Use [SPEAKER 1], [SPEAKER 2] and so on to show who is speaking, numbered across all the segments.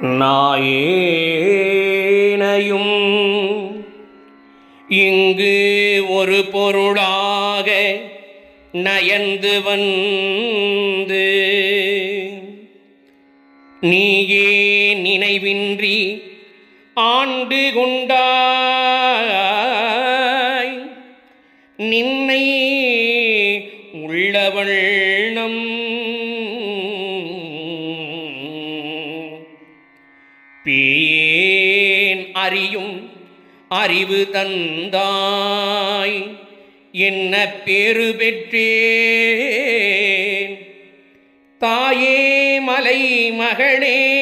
[SPEAKER 1] நாயேனையும் இங்கு ஒரு பொருளாக நயந்து வந்து நீயே நினைவின்றி ஆண்டு கொண்டாய். நின்னை உள்ளவள் பேன் அறியும் அறிவு தந்தாய். என்ன பேறு பெற்றேன்? தாயே மலை மகளே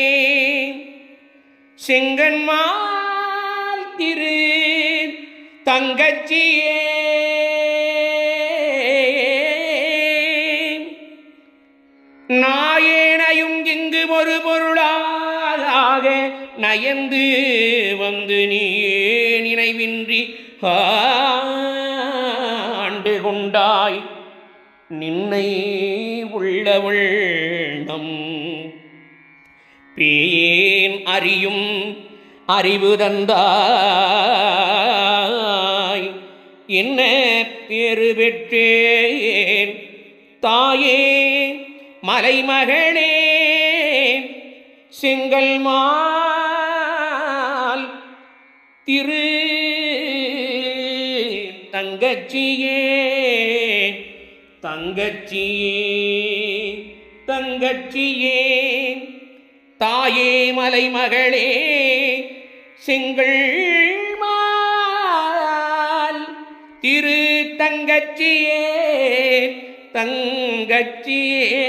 [SPEAKER 1] செங்கன்மால் திரு தங்கச்சியே நான் நாயேனையும் இங்கு ஒரு பொருளாக நயந்து வந்து நீயே நினைவின்றி ஆண்டு கொண்டாய் நின்னை உள்ளவள் நம் பேன் அறியும் அறிவு தந்தாய். என்ன பேறு பெற்றேன்? தாயே மலைமகளே செங்கல் மால் திரு தங்கச்சியே தங்கச்சியே தங்கச்சியே தாயே மலைமகளே செங்கள் மால் திரு தங்கச்சியே. தங்கச்சியே.